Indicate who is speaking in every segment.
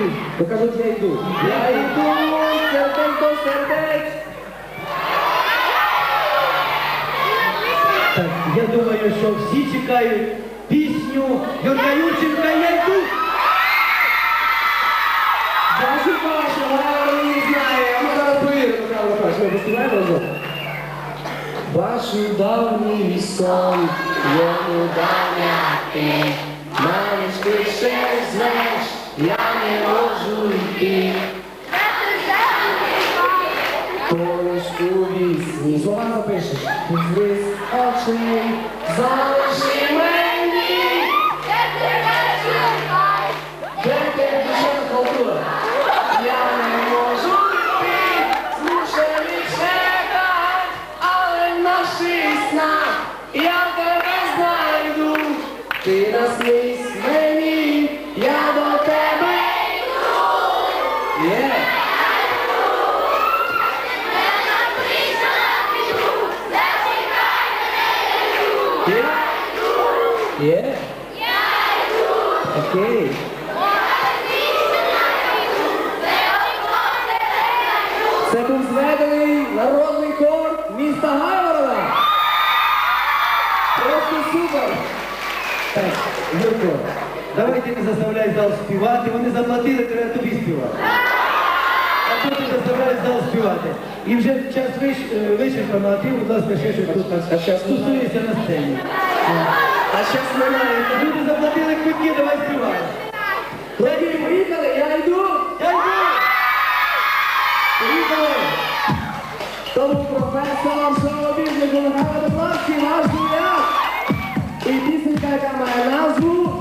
Speaker 1: йду. То кажуть, я йду. Я йду, сердень до сердець.
Speaker 2: Так, я думаю, що всі чекають пісню Юрка Юрченка «Я йду».
Speaker 1: Ваші ваші, вона її знає, а ми зараз повіримо, Михайло Михайлович, ми поспіваємо разом. Вашу давній сон, йому даняти, маєш ти ще знаєш, Я не можу йти. Полиш у вісні, слова напишеш, звіз очей, залиши Є? Окей. Це був зведений народний хор міста Гайворона. Просто супер.
Speaker 2: Так, Юрко, давайте не заставляй зал співати. Вони заплатили, треба тобі співати. А то ти заставляєш зал співати. І вже час виш, е, вичерпано, а ти, будь ласка, ще щось тут стосується на сцені.
Speaker 1: А зараз немає.
Speaker 2: Люди заплатили квитки, давай співай.
Speaker 1: Хлопці, приїхали, я йду.
Speaker 2: Я йду!
Speaker 1: Поїхали. Тому професором бізнесу Михайло Доплавський, назву я. І пісенька, яка має назву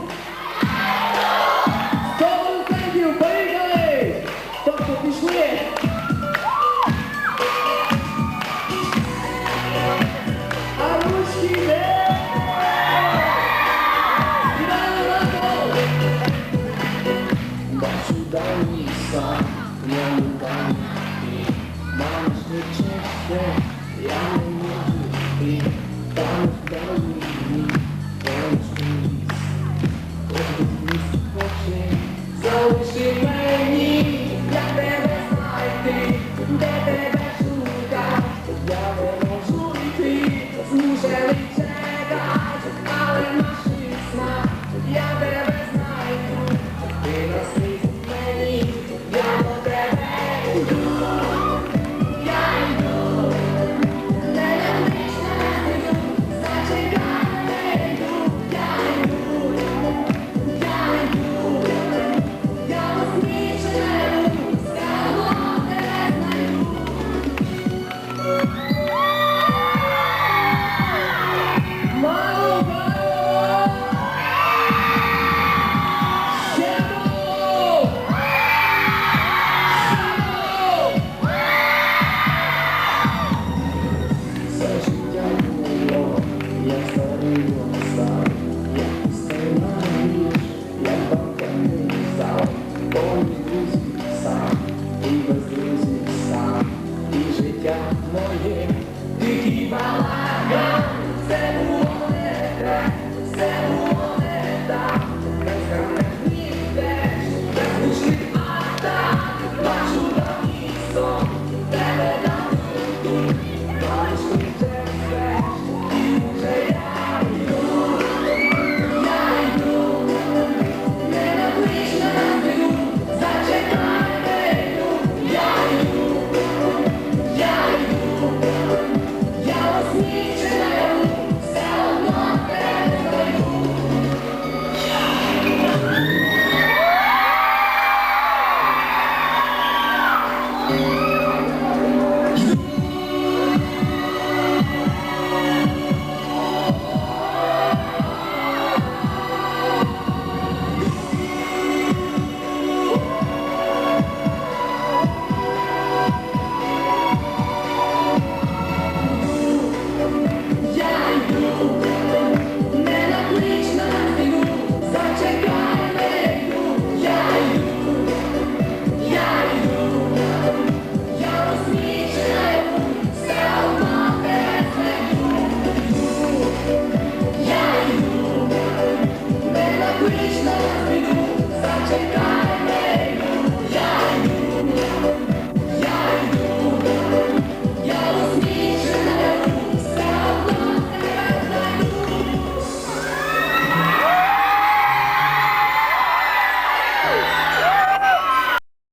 Speaker 1: Я Я йду, не наклич на бігу, зачекай,